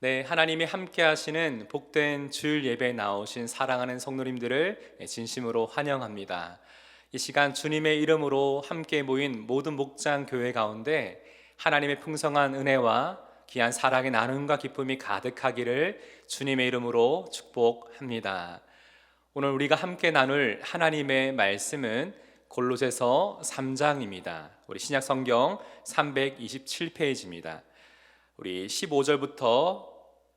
네, 하나님이 함께 하시는 복된 주일 예배에 나오신 사랑하는 성도님들을 진심으로 환영합니다. 이 시간 주님의 이름으로 함께 모인 모든 목장 교회 가운데 하나님의 풍성한 은혜와 귀한 사랑의 나눔과 기쁨이 가득하기를 주님의 이름으로 축복합니다. 오늘 우리가 함께 나눌 하나님의 말씀은 골로새서 3장입니다. 우리 신약 성경 327페이지입니다. 우리 15절부터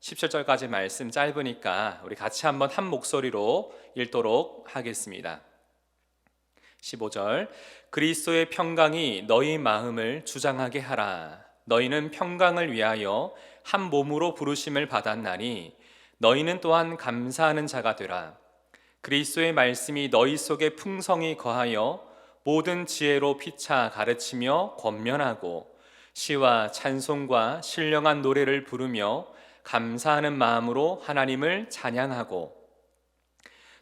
17절까지 말씀 짧으니까 우리 같이 한번 한 목소리로 읽도록 하겠습니다. 15절 그리스도의 평강이 너희 마음을 주장하게 하라 너희는 평강을 위하여 한 몸으로 부르심을 받았나니 너희는 또한 감사하는 자가 되라 그리스도의 말씀이 너희 속에 풍성히 거하여 모든 지혜로 피차 가르치며 권면하고 시와 찬송과 신령한 노래를 부르며 감사하는 마음으로 하나님을 찬양하고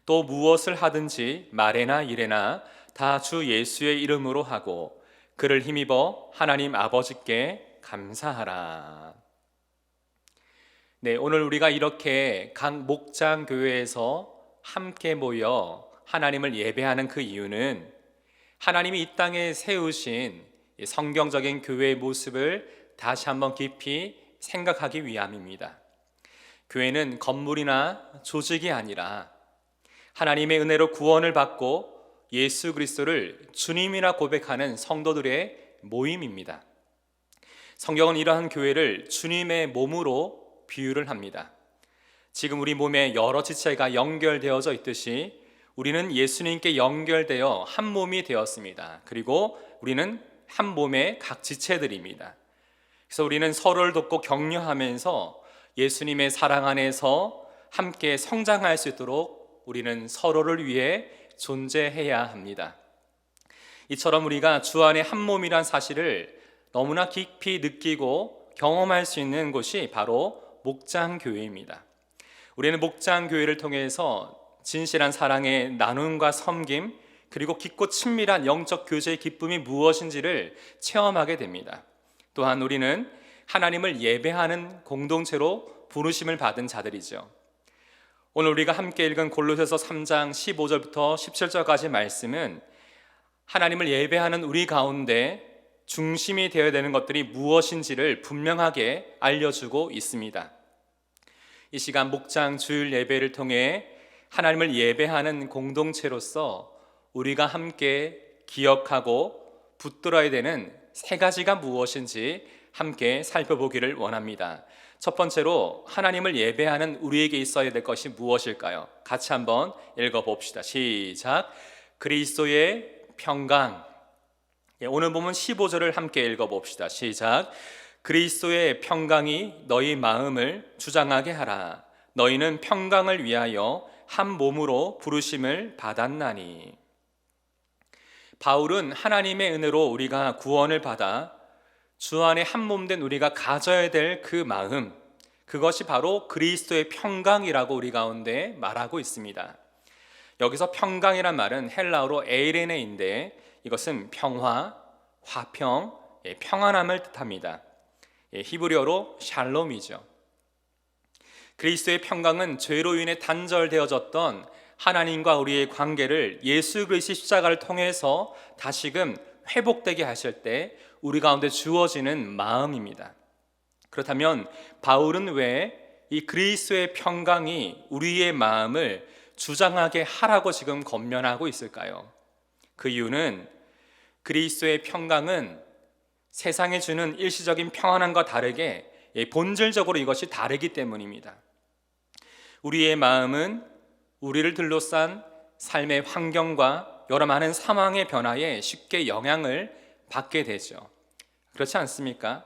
또 무엇을 하든지 말에나 일에나 다 주 예수의 이름으로 하고 그를 힘입어 하나님 아버지께 감사하라. 네, 오늘 우리가 이렇게 각 목장 교회에서 함께 모여 하나님을 예배하는 그 이유는 하나님이 이 땅에 세우신 이 성경적인 교회의 모습을 다시 한번 깊이 생각하기 위함입니다. 교회는 건물이나 조직이 아니라 하나님의 은혜로 구원을 받고 예수 그리스도를 주님이라 고백하는 성도들의 모임입니다. 성경은 이러한 교회를 주님의 몸으로 비유를 합니다. 지금 우리 몸에 여러 지체가 연결되어져 있듯이 우리는 예수님께 연결되어 한 몸이 되었습니다. 그리고 우리는 한 몸의 각 지체들입니다. 그래서 우리는 서로를 돕고 격려하면서 예수님의 사랑 안에서 함께 성장할 수 있도록 우리는 서로를 위해 존재해야 합니다. 이처럼 우리가 주 안에 한 몸이란 사실을 너무나 깊이 느끼고 경험할 수 있는 곳이 바로 목장 교회입니다. 우리는 목장 교회를 통해서 진실한 사랑의 나눔과 섬김 그리고 깊고 친밀한 영적 교제의 기쁨이 무엇인지를 체험하게 됩니다. 또한 우리는 하나님을 예배하는 공동체로 부르심을 받은 자들이죠. 오늘 우리가 함께 읽은 골로새서 3장 15절부터 17절까지 말씀은 하나님을 예배하는 우리 가운데 중심이 되어야 되는 것들이 무엇인지를 분명하게 알려주고 있습니다. 이 시간 목장 주일 예배를 통해 하나님을 예배하는 공동체로서 우리가 함께 기억하고 붙들어야 되는 세 가지가 무엇인지 함께 살펴보기를 원합니다. 첫 번째로 하나님을 예배하는 우리에게 있어야 될 것이 무엇일까요? 같이 한번 읽어 봅시다. 시작. 그리스도의 평강. 예, 오늘 보면 15절을 함께 읽어 봅시다. 시작. 그리스도의 평강이 너희 마음을 주장하게 하라. 너희는 평강을 위하여 한 몸으로 부르심을 받았나니. 바울은 하나님의 은혜로 우리가 구원을 받아 주 안에 한 몸 된 우리가 가져야 될 그 마음, 그것이 바로 그리스도의 평강이라고 우리 가운데 말하고 있습니다. 여기서 평강이란 말은 헬라어로 에이레네인데 이것은 평화, 화평, 예, 평안함을 뜻합니다. 예, 히브리어로 샬롬이죠. 그리스도의 평강은 죄로 인해 단절되어졌던 하나님과 우리의 관계를 예수 그리스도의 십자가를 통해서 다시금 회복되게 하실 때 우리 가운데 주어지는 마음입니다. 그렇다면 바울은 왜 이 그리스도의 평강이 우리의 마음을 주장하게 하라고 지금 권면하고 있을까요? 그 이유는 그리스도의 평강은 세상에 주는 일시적인 평안함과 다르게 본질적으로 이것이 다르기 때문입니다. 우리의 마음은 우리를 둘러싼 삶의 환경과 여러 많은 상황의 변화에 쉽게 영향을 받게 되죠. 그렇지 않습니까?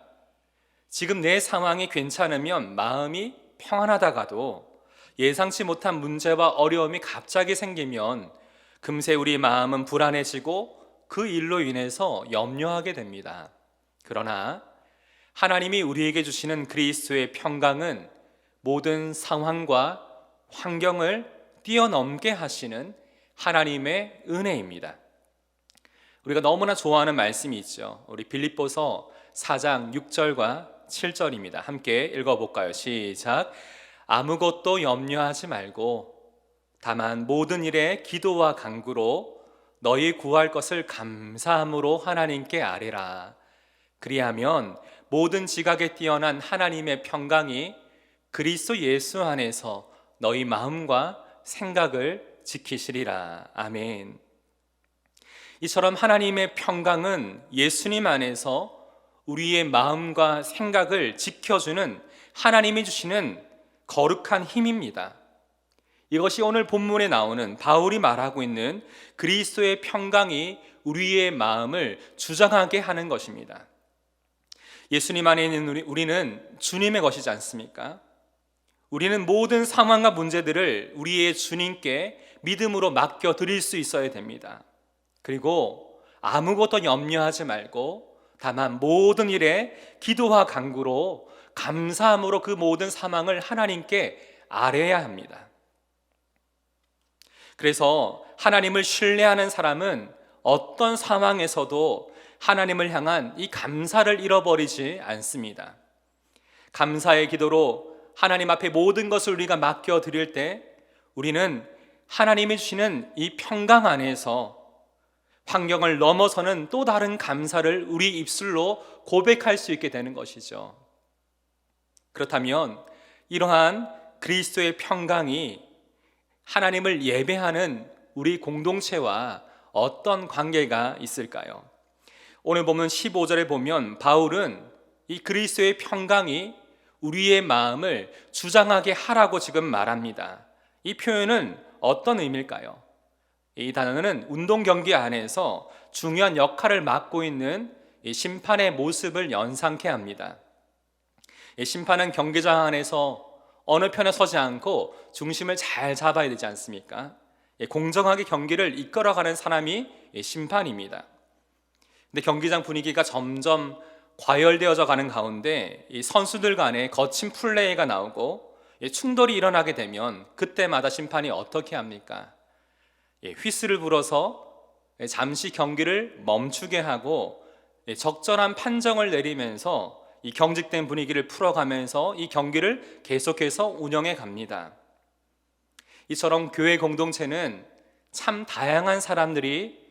지금 내 상황이 괜찮으면 마음이 평안하다가도 예상치 못한 문제와 어려움이 갑자기 생기면 금세 우리 마음은 불안해지고 그 일로 인해서 염려하게 됩니다. 그러나 하나님이 우리에게 주시는 그리스도의 평강은 모든 상황과 환경을 뛰어넘게 하시는 하나님의 은혜입니다. 우리가 너무나 좋아하는 말씀이 있죠. 우리 빌립보서 4장 6절과 7절입니다. 함께 읽어 볼까요? 시작. 아무것도 염려하지 말고 다만 모든 일에 기도와 간구로 너희 구할 것을 감사함으로 하나님께 아뢰라. 그리하면 모든 지각에 뛰어난 하나님의 평강이 그리스도 예수 안에서 너희 마음과 생각을 지키시리라. 아멘. 이처럼 하나님의 평강은 예수님 안에서 우리의 마음과 생각을 지켜주는 하나님이 주시는 거룩한 힘입니다. 이것이 오늘 본문에 나오는 바울이 말하고 있는 그리스도의 평강이 우리의 마음을 주장하게 하는 것입니다. 예수님 안에 있는 우리, 우리는 주님의 것이지 않습니까? 우리는 모든 상황과 문제들을 우리의 주님께 믿음으로 맡겨 드릴 수 있어야 됩니다. 그리고 아무것도 염려하지 말고 다만 모든 일에 기도와 간구로 감사함으로 그 모든 사망을 하나님께 아뢰야 합니다. 그래서 하나님을 신뢰하는 사람은 어떤 상황에서도 하나님을 향한 이 감사를 잃어버리지 않습니다. 감사의 기도로 하나님 앞에 모든 것을 우리가 맡겨 드릴 때 우리는 하나님이 주시는 이 평강 안에서 환경을 넘어서는 또 다른 감사를 우리 입술로 고백할 수 있게 되는 것이죠. 그렇다면 이러한 그리스도의 평강이 하나님을 예배하는 우리 공동체와 어떤 관계가 있을까요? 오늘 보면 15절에 보면 바울은 이 그리스도의 평강이 우리의 마음을 주장하게 하라고 지금 말합니다. 이 표현은 어떤 의미일까요? 이 단어는 운동 경기 안에서 중요한 역할을 맡고 있는 심판의 모습을 연상케 합니다. 심판은 경기장 안에서 어느 편에 서지 않고 중심을 잘 잡아야 되지 않습니까? 공정하게 경기를 이끌어가는 사람이 심판입니다. 근데 경기장 분위기가 점점 과열되어져 가는 가운데 이 선수들 간에 거친 플레이가 나오고 충돌이 일어나게 되면 그때마다 심판이 어떻게 합니까? 휘스를 불어서 잠시 경기를 멈추게 하고 적절한 판정을 내리면서 이 경직된 분위기를 풀어가면서 이 경기를 계속해서 운영해 갑니다. 이처럼 교회 공동체는 참 다양한 사람들이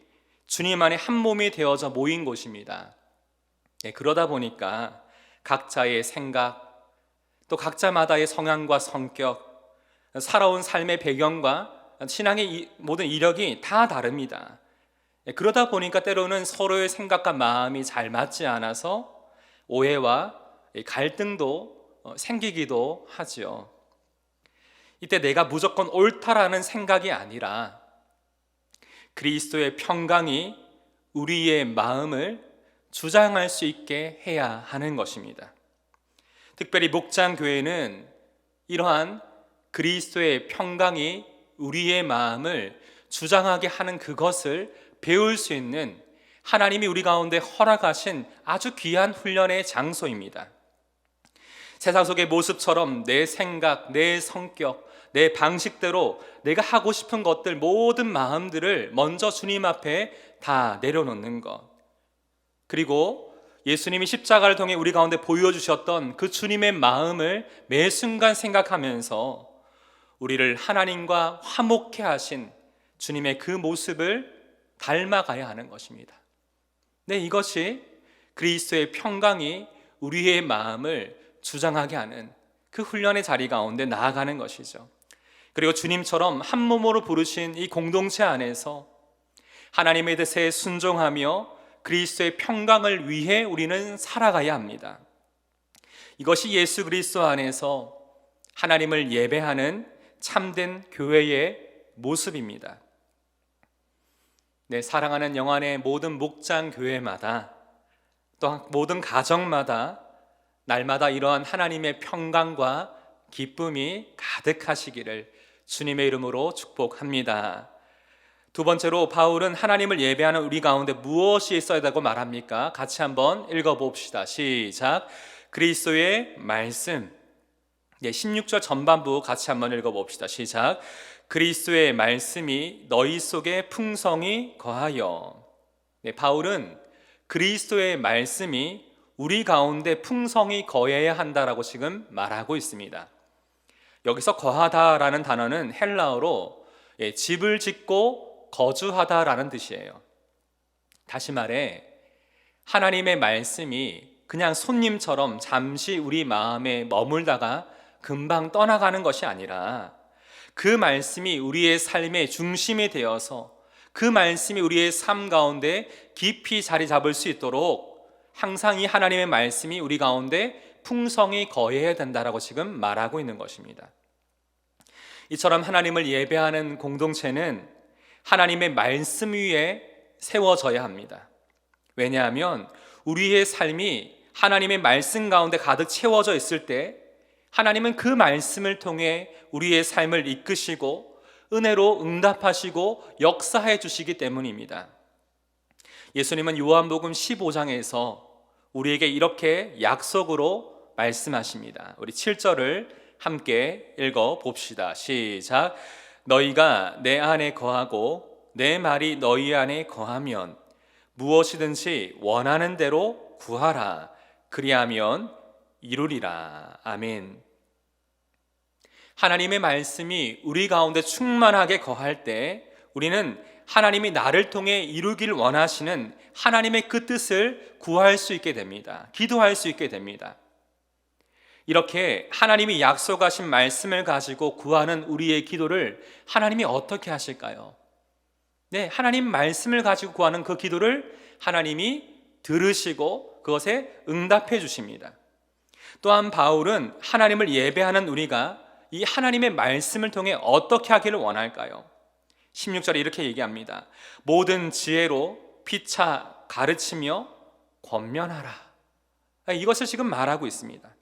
주님 안에 한 몸이 되어져 모인 곳입니다. 예, 그러다 보니까 각자의 생각, 또 각자마다의 성향과 성격, 살아온 삶의 배경과 신앙의 모든 이력이 다 다릅니다. 예, 그러다 보니까 때로는 서로의 생각과 마음이 잘 맞지 않아서 오해와 갈등도 어, 생기기도 하지요. 이때 내가 무조건 옳다라는 생각이 아니라 그리스도의 평강이 우리의 마음을 주장할 수 있게 해야 하는 것입니다. 특별히 목장 교회는 이러한 그리스도의 평강이 우리의 마음을 주장하게 하는 그것을 배울 수 있는 하나님이 우리 가운데 허락하신 아주 귀한 훈련의 장소입니다. 세상 속의 모습처럼 내 생각, 내 성격, 내 방식대로 내가 하고 싶은 것들 모든 마음들을 먼저 주님 앞에 다 내려놓는 것. 그리고 예수님이 십자가를 통해 우리 가운데 보여주셨던 그 주님의 마음을 매 순간 생각하면서 우리를 하나님과 화목해 하신 주님의 그 모습을 닮아가야 하는 것입니다. 네, 이것이 그리스도의 평강이 우리의 마음을 주장하게 하는 그 훈련의 자리 가운데 나아가는 것이죠. 그리고 주님처럼 한 몸으로 부르신 이 공동체 안에서 하나님의 뜻에 순종하며 그리스도의 평강을 위해 우리는 살아가야 합니다. 이것이 예수 그리스도 안에서 하나님을 예배하는 참된 교회의 모습입니다. 네, 사랑하는 영안의 모든 목장 교회마다 또 모든 가정마다 날마다 이러한 하나님의 평강과 기쁨이 가득하시기를 주님의 이름으로 축복합니다. 두 번째로 바울은 하나님을 예배하는 우리 가운데 무엇이 있어야 되고 말합니까? 같이 한번 읽어 봅시다. 시작. 그리스도의 말씀. 예, 16절 전반부 같이 한번 읽어 봅시다. 시작. 그리스도의 말씀이 너희 속에 풍성히 거하여. 네, 바울은 그리스도의 말씀이 우리 가운데 풍성히 거해야 한다라고 지금 말하고 있습니다. 여기서 거하다라는 단어는 헬라어로 예, 집을 짓고 거주하다라는 뜻이에요. 다시 말해 하나님의 말씀이 그냥 손님처럼 잠시 우리 마음에 머물다가 금방 떠나가는 것이 아니라 그 말씀이 우리의 삶의 중심이 되어서 그 말씀이 우리의 삶 가운데 깊이 자리 잡을 수 있도록 항상 이 하나님의 말씀이 우리 가운데 풍성히 거해야 된다라고 지금 말하고 있는 것입니다. 이처럼 하나님을 예배하는 공동체는 하나님의 말씀 위에 세워져야 합니다. 왜냐하면 우리의 삶이 하나님의 말씀 가운데 가득 채워져 있을 때 하나님은 그 말씀을 통해 우리의 삶을 이끄시고 은혜로 응답하시고 역사해 주시기 때문입니다. 예수님은 요한복음 15장에서 우리에게 이렇게 약속으로 말씀하십니다. 우리 7절을 함께 읽어 봅시다. 시작. 너희가 내 안에 거하고 내 말이 너희 안에 거하면 무엇이든지 원하는 대로 구하라. 그리하면 이루리라. 아멘. 하나님의 말씀이 우리 가운데 충만하게 거할 때 우리는 하나님이 나를 통해 이루길 원하시는 하나님의 그 뜻을 구할 수 있게 됩니다. 기도할 수 있게 됩니다. 이렇게 하나님이 약속하신 말씀을 가지고 구하는 우리의 기도를 하나님이 어떻게 하실까요? 네, 하나님 말씀을 가지고 구하는 그 기도를 하나님이 들으시고 그것에 응답해 주십니다. 또한 바울은 하나님을 예배하는 우리가 이 하나님의 말씀을 통해 어떻게 하기를 원할까요? 16절에 이렇게 얘기합니다. 모든 지혜로 피차 가르치며 권면하라. 이것을 지금 말하고 있습니다.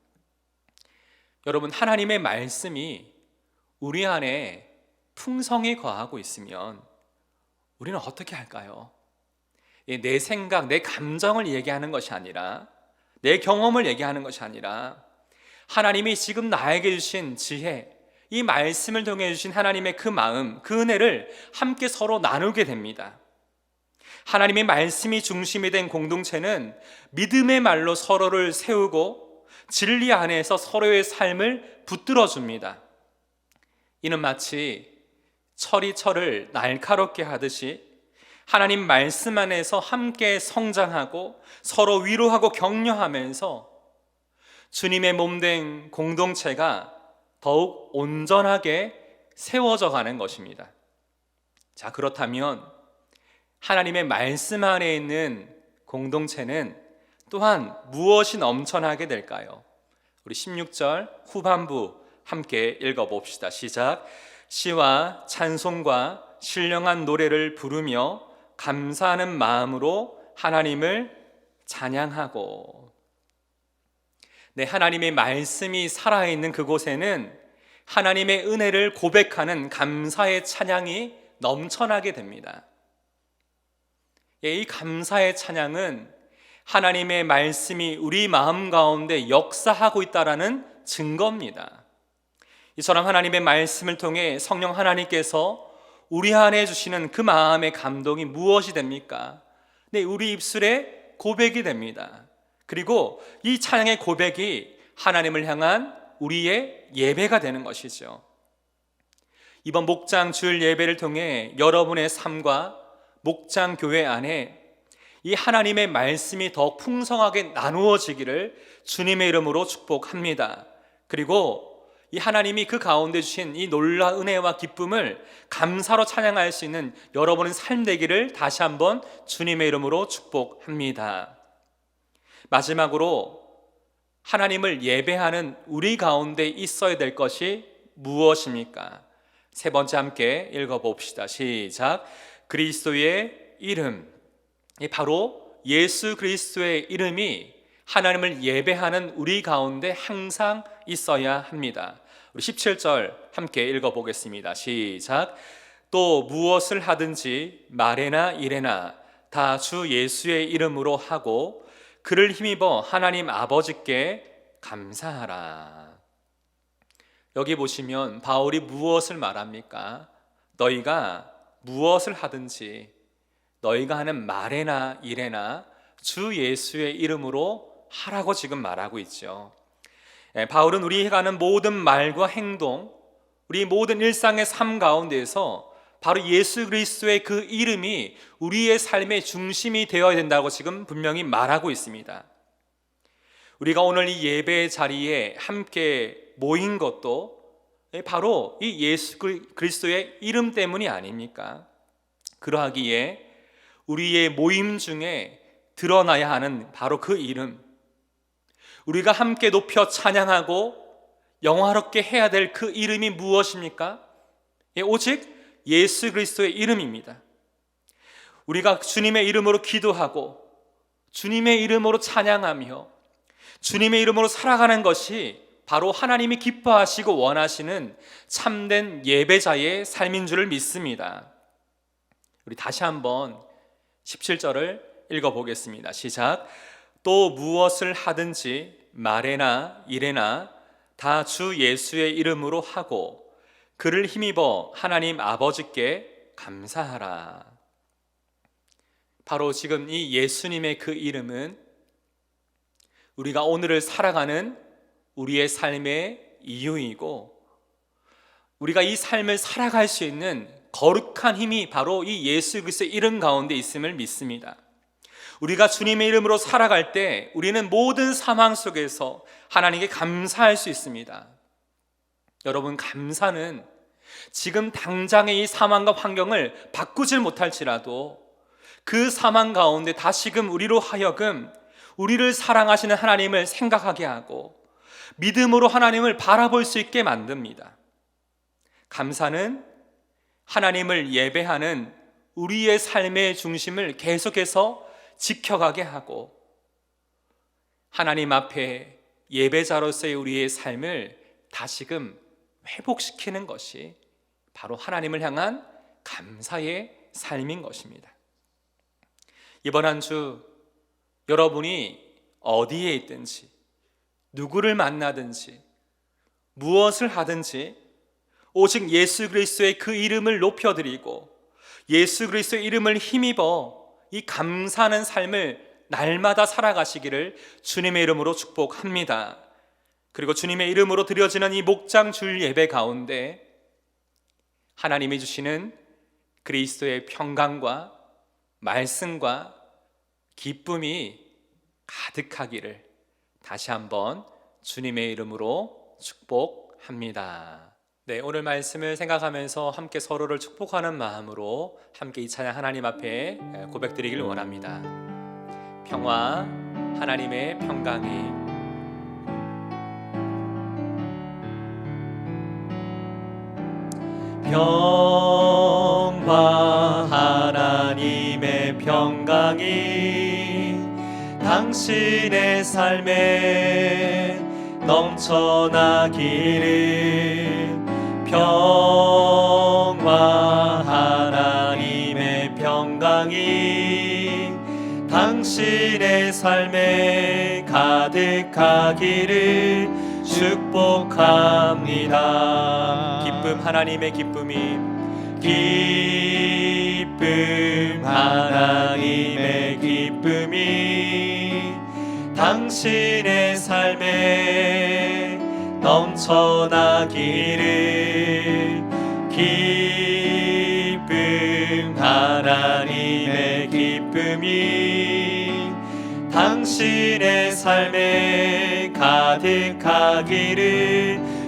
여러분, 하나님의 말씀이 우리 안에 풍성히 거하고 있으면 우리는 어떻게 할까요? 내 생각, 내 감정을 얘기하는 것이 아니라 내 경험을 얘기하는 것이 아니라 하나님이 지금 나에게 주신 지혜, 이 말씀을 통해 주신 하나님의 그 마음, 그 은혜를 함께 서로 나누게 됩니다. 하나님의 말씀이 중심이 된 공동체는 믿음의 말로 서로를 세우고 진리 안에서 서로의 삶을 붙들어 줍니다. 이는 마치 철이 철을 날카롭게 하듯이 하나님 말씀 안에서 함께 성장하고 서로 위로하고 격려하면서 주님의 몸된 공동체가 더욱 온전하게 세워져 가는 것입니다. 자, 그렇다면 하나님의 말씀 안에 있는 공동체는 또한 무엇이 넘쳐나게 될까요? 우리 16절 후반부 함께 읽어 봅시다. 시작. 시와 찬송과 신령한 노래를 부르며 감사하는 마음으로 하나님을 찬양하고 네, 하나님의 말씀이 살아있는 그곳에는 하나님의 은혜를 고백하는 감사의 찬양이 넘쳐나게 됩니다. 예, 이 감사의 찬양은 하나님의 말씀이 우리 마음 가운데 역사하고 있다라는 증거입니다. 이처럼 하나님의 말씀을 통해 성령 하나님께서 우리 안에 주시는 그 마음의 감동이 무엇이 됩니까? 네, 우리 입술에 고백이 됩니다. 그리고 이 찬양의 고백이 하나님을 향한 우리의 예배가 되는 것이죠. 이번 목장 주일 예배를 통해 여러분의 삶과 목장 교회 안에 이 하나님의 말씀이 더 풍성하게 나누어지기를 주님의 이름으로 축복합니다. 그리고 이 하나님이 그 가운데 주신 이 놀라운 은혜와 기쁨을 감사로 찬양할 수 있는 여러분의 삶 되기를 다시 한번 주님의 이름으로 축복합니다. 마지막으로 하나님을 예배하는 우리 가운데 있어야 될 것이 무엇입니까? 세 번째 함께 읽어 봅시다. 시작. 그리스도의 이름. 바로 예수 그리스도의 이름이 하나님을 예배하는 우리 가운데 항상 있어야 합니다. 우리 17절 함께 읽어 보겠습니다. 시작. 또 무엇을 하든지 말에나 일에나 다 주 예수의 이름으로 하고 그를 힘입어 하나님 아버지께 감사하라. 여기 보시면 바울이 무엇을 말합니까? 너희가 무엇을 하든지 너희가 하는 말에나 일에나 주 예수의 이름으로 하라고 지금 말하고 있죠. 예, 바울은 우리가 하는 모든 말과 행동, 우리 모든 일상의 삶 가운데에서 바로 예수 그리스도의 그 이름이 우리의 삶의 중심이 되어야 된다고 지금 분명히 말하고 있습니다. 우리가 오늘 이 예배 자리에 함께 모인 것도 바로 이 예수 그리스도의 이름 때문이 아닙니까? 그러하기에 우리의 모임 중에 드러나야 하는 바로 그 이름, 우리가 함께 높여 찬양하고 영화롭게 해야 될 그 이름이 무엇입니까? 예, 오직 예수 그리스도의 이름입니다. 우리가 주님의 이름으로 기도하고 주님의 이름으로 찬양하며 주님의 이름으로 살아가는 것이 바로 하나님이 기뻐하시고 원하시는 참된 예배자의 삶인 줄을 믿습니다. 우리 다시 한번 17절을 읽어 보겠습니다. 시작. 또 무엇을 하든지 말에나 일에나 다 주 예수의 이름으로 하고 그를 힘입어 하나님 아버지께 감사하라. 바로 지금 이 예수님의 그 이름은 우리가 오늘을 살아가는 우리의 삶의 이유이고 우리가 이 삶을 살아갈 수 있는 거룩한 힘이 바로 이 예수 그리스도의 이름 가운데 있음을 믿습니다. 우리가 주님의 이름으로 살아갈 때 우리는 모든 상황 속에서 하나님께 감사할 수 있습니다. 여러분 감사는 지금 당장의 이 상황과 환경을 바꾸질 못할지라도 그 상황 가운데 다시금 우리로 하여금 우리를 사랑하시는 하나님을 생각하게 하고 믿음으로 하나님을 바라볼 수 있게 만듭니다. 감사는 하나님을 예배하는 우리의 삶의 중심을 계속해서 지켜가게 하고 하나님 앞에 예배자로서의 우리의 삶을 다시금 회복시키는 것이 바로 하나님을 향한 감사의 삶인 것입니다. 이번 한 주 여러분이 어디에 있든지 누구를 만나든지 무엇을 하든지 오직 예수 그리스도의 그 이름을 높여드리고 예수 그리스도의 이름을 힘입어 이 감사하는 삶을 날마다 살아가시기를 주님의 이름으로 축복합니다. 그리고 주님의 이름으로 드려지는 이 목장 줄 예배 가운데 하나님이 주시는 그리스도의 평강과 말씀과 기쁨이 가득하기를 다시 한번 주님의 이름으로 축복합니다. 네, 오늘 말씀을 생각하면서 함께 서로를 축복하는 마음으로 함께 이 찬양 하나님 앞에 고백드리길 원합니다. 평화, 하나님의 평강이 평화 하나님의 평강이 당신의 삶에 넘쳐나기를 평화 하나님의 평강이 당신의 삶에 가득하기를 축복합니다. 기쁨 하나님의 기쁨이 기쁨 하나님의 기쁨이 당신의 삶에 넘쳐나기를 하나님의 기쁨이 당신의 삶에 가득하기를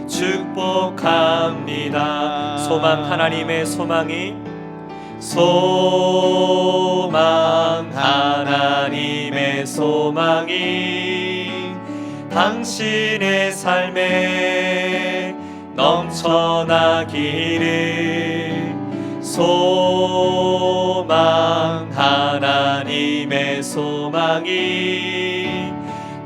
축복합니다. 소망 하나님의 소망이 소망 하나님의 소망이 당신의 삶에 넘쳐나기를 소 망 하나님의 소망이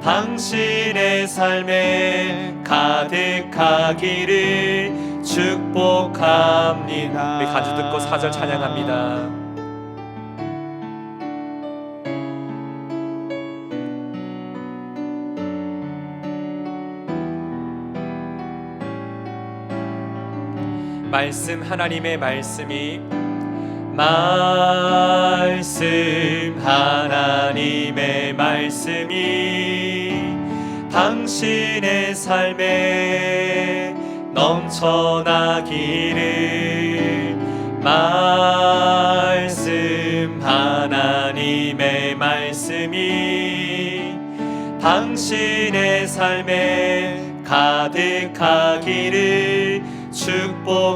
당신의 삶에 가득하기를 축복합니다. 우리 간주 듣고 사절 찬양합니다. 말씀 하나님의 말씀이 말씀 하나님의 말씀이 당신의 삶에 넘쳐나기를 말씀 하나님의 말씀이 당신의 삶에 가득하기를 축복합니다.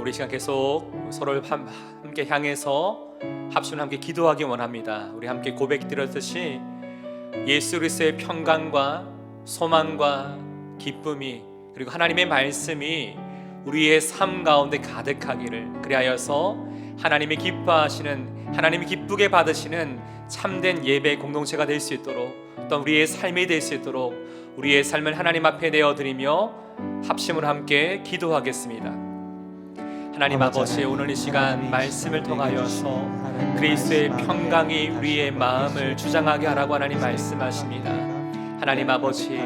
네, 우리 시간 계속 서로를 함- 함께 향해서 합심을 함께 기도하기 원합니다. 우리 함께 고백드렸듯이 예수 그리스도의 평강과 소망과 기쁨이 그리고 하나님의 말씀이 우리의 삶 가운데 가득하기를 그리하여서 하나님이 기뻐하시는 하나님이 기쁘게 받으시는 참된 예배 공동체가 될 수 있도록 또 우리의 삶이 될 수 있도록 우리의 삶을 하나님 앞에 내어 드리며 합심을 함께 기도하겠습니다. 하나님 아버지 오늘 이 시간 말씀을 통하여서 그리스도의 평강이 우리의 마음을 주장하게 하라고 하나님 말씀하십니다. 하나님 아버지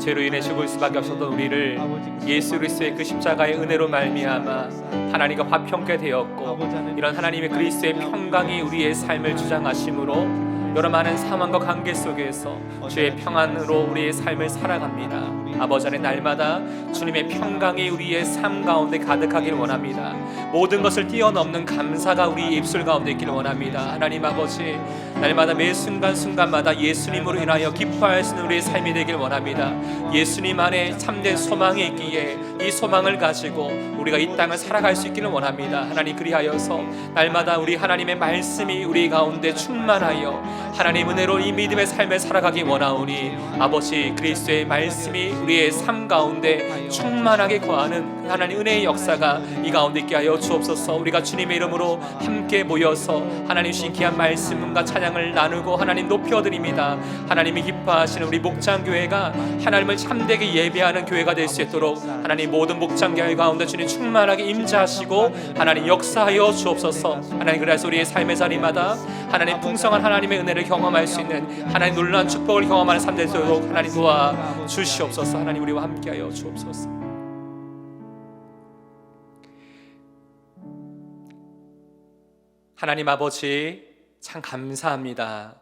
죄로 인해 죽을 수밖에 없었던 우리를 예수 그리스도의 그 십자가의 은혜로 말미암아 하나님과 화평케 되었고 이런 하나님의 그리스도의 평강이 우리의 삶을 주장하심으로 여러 많은 상황과 관계 속에서 주의 평안으로 우리의 삶을 살아갑니다. 아버지 안에 날마다 주님의 평강이 우리의 삶 가운데 가득하길 원합니다. 모든 것을 뛰어넘는 감사가 우리 입술 가운데 있기를 원합니다. 하나님 아버지 날마다 매 순간 순간마다 예수님으로 인하여 기뻐할 수 있는 우리의 삶이 되길 원합니다. 예수님 안에 참된 소망이 있기에 이 소망을 가지고 우리가 이 땅을 살아갈 수 있기를 원합니다. 하나님 그리하여서 날마다 우리 하나님의 말씀이 우리 가운데 충만하여 하나님 은혜로 이 믿음의 삶을 살아가기 원하오니 아버지 그리스도의 말씀이 우리의 삶 가운데 충만하게 거하는 하나님 은혜의 역사가 이 가운데 있게 하여 주옵소서. 우리가 주님의 이름으로 함께 모여서 하나님 신 귀한 말씀과 찬양을 나누고 하나님 높여드립니다. 하나님이 기뻐하시는 우리 목장교회가 하나님을 참되게 예배하는 교회가 될 수 있도록 하나님 모든 목장교회 가운데 주님 충만하게 임재하시고 하나님 역사하여 주옵소서. 하나님 그래서 우리의 삶의 자리마다 하나님 풍성한 하나님의 은혜를 경험할 수 있는 하나님 놀라운 축복을 경험하는 삶 되도록 하나님 도와 주시옵소서. 하나님 우리와 함께하여 주옵소서. 하나님 아버지 참 감사합니다.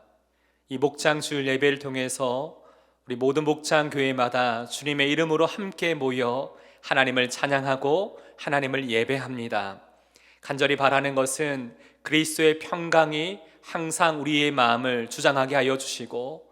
이 목장 주일 예배를 통해서 우리 모든 목장 교회마다 주님의 이름으로 함께 모여 하나님을 찬양하고 하나님을 예배합니다. 간절히 바라는 것은 그리스도의 평강이 항상 우리의 마음을 주장하게 하여 주시고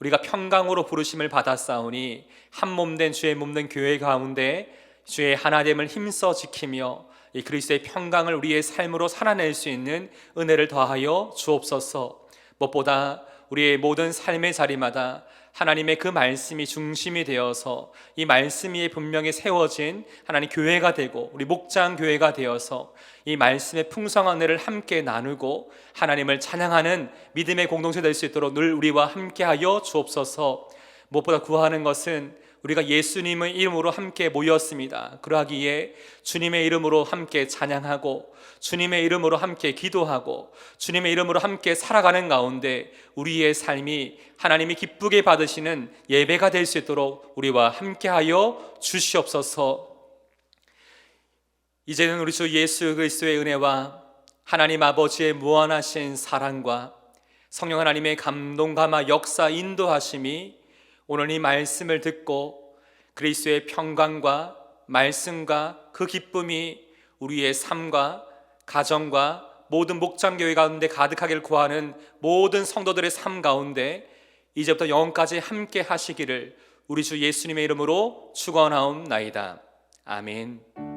우리가 평강으로 부르심을 받았사오니 한 몸 된 주의 몸된 교회 가운데 주의 하나됨을 힘써 지키며 이 그리스도의 평강을 우리의 삶으로 살아낼 수 있는 은혜를 더하여 주옵소서. 무엇보다 우리의 모든 삶의 자리마다 하나님의 그 말씀이 중심이 되어서 이 말씀 위에 분명히 세워진 하나님 교회가 되고 우리 목장 교회가 되어서 이 말씀의 풍성한 은혜를 함께 나누고 하나님을 찬양하는 믿음의 공동체 될 수 있도록 늘 우리와 함께하여 주옵소서. 무엇보다 구하는 것은 우리가 예수님의 이름으로 함께 모였습니다. 그러하기에 주님의 이름으로 함께 찬양하고 주님의 이름으로 함께 기도하고 주님의 이름으로 함께 살아가는 가운데 우리의 삶이 하나님이 기쁘게 받으시는 예배가 될 수 있도록 우리와 함께하여 주시옵소서. 이제는 우리 주 예수 그리스도의 은혜와 하나님 아버지의 무한하신 사랑과 성령 하나님의 감동 감화 역사 인도하심이 오늘 이 말씀을 듣고 그리스도의 평강과 말씀과 그 기쁨이 우리의 삶과 가정과 모든 목장교회 가운데 가득하기를 구하는 모든 성도들의 삶 가운데 이제부터 영원까지 함께 하시기를 우리 주 예수님의 이름으로 축원하옵나이다. 아멘.